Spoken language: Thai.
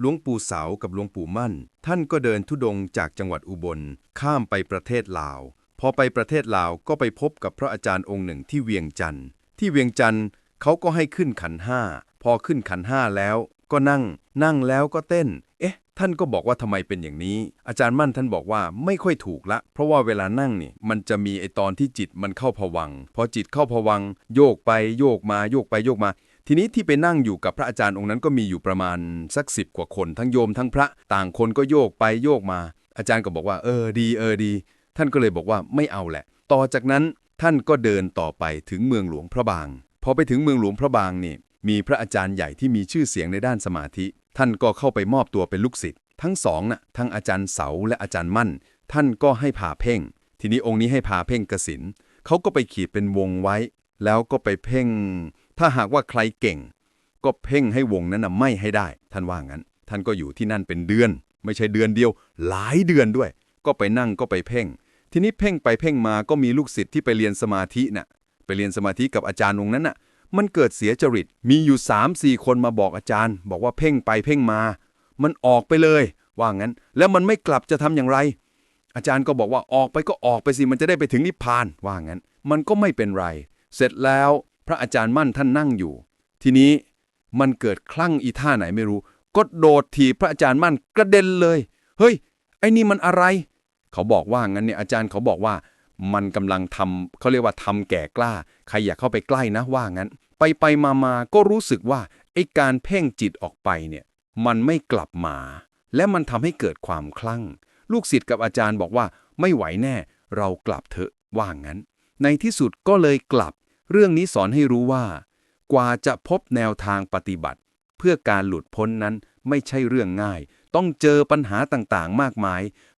หลวงปู่เสากับหลวงปู่มั่น ท่านก็เดินทุดงจากจังหวัดอุบล ข้ามไปประเทศลาว พอไปประเทศลาวก็ไปพบกับพระอาจารย์องค์หนึ่งที่เวียงจันทร์ที่เวียงจันทร์เขาก็ให้ขึ้นขันห้า พอขึ้นขันห้าแล้ว ก็นั่ง นั่งแล้วก็เต้น เอ๊ะ ท่านก็บอกว่าทำไมเป็นอย่างนี้ อาจารย์มั่นท่านบอกว่าไม่ค่อยถูกละ เพราะว่าเวลานั่งนี่มันจะมีไอตอนที่จิตมันเข้าผวัง พอจิตเข้าผวัง โยกไปโยกมาโยกไปโยกมา ทีนี้ที่ไปนั่งอยู่กับพระอาจารย์องค์นั้นก็มีอยู่ประมาณสักสิบกว่าคน ทั้งโยมทั้งพระต่างคนก็โยกไปโยกมา อาจารย์ก็บอกว่า เออดีเออดี ท่านก็เลยบอกว่าไม่เอาแหละ ต่อจากนั้นท่านก็เดินต่อไปถึงเมืองหลวงพระบาง พอไปถึงเมืองหลวงพระบางนี่มีพระอาจารย์ใหญ่ที่มีชื่อเสียงในด้านสมาธิ ท่านก็เข้าไปมอบตัวเป็นลูกศิษย์ทั้งสองน่ะทั้งอาจารย์เสาและอาจารย์มั่น ท่านก็ให้พาเพ่ง ทีนี้องค์นี้ให้พาเพ่งกสินเขาก็ไปขีดเป็นวงไว้ แล้วก็ไปเพ่ง ถ้าหากว่าใครเก่ง ก็เพ่งให้วงนั้นนะไม่ให้ได้ ท่านว่างั้น ท่านก็อยู่ที่นั่นเป็นเดือน ไม่ใช่เดือนเดียว หลายเดือนด้วย ก็ไปนั่งก็ไปเพ่ง ทีนี้เพ่งไปเพ่งมาก็มีลูกศิษย์ที่ไปเรียนสมาธิน่ะไปเรียนสมาธิกับอาจารย์องค์นั้นน่ะ มันเกิดเสียจริต มีอยู่3ามสี่คนมาบอกอาจารย์ บอกว่าเพ่งไปเพ่งมา มันออกไปเลย ว่างั้น แล้วมันไม่กลับจะทำอย่างไร อาจารย์ก็บอกว่าออกไปก็ออกไปสิมันจะได้ไปถึงนิพพานว่างั้น มันก็ไม่เป็นไร เสร็จแล้ว พระอาจารย์มั่นท่านนั่งอยู่ ทีนี้มันเกิดคลั่งอีท่าไหนไม่รู้ ก็โดดถีบพระอาจารย์มั่นกระเด็นเลย เฮ้ย ไอ้นี่มันอะไร เขาบอกว่างั้นเนี่ยอาจารย์เขาบอกว่า มันกำลังทำเขาเรียกว่าทำแก่กล้า ใครอย่าเข้าไปใกล้นะว่างั้น ไปไปมามาก็รู้สึกว่าไอ้การเพ่งจิตออกไปเนี่ย มันไม่กลับมา และมันทำให้เกิดความคลั่ง ลูกศิษย์กับอาจารย์บอกว่าไม่ไหวแน่ เรากลับเถอะว่างั้น ในที่สุดก็เลยกลับ เรื่องนี้สอนให้รู้ว่า กว่าจะพบแนวทางปฏิบัติ เพื่อการหลุดพ้นนั้นไม่ใช่เรื่องง่าย ต้องเจอปัญหาต่างๆ มากมาย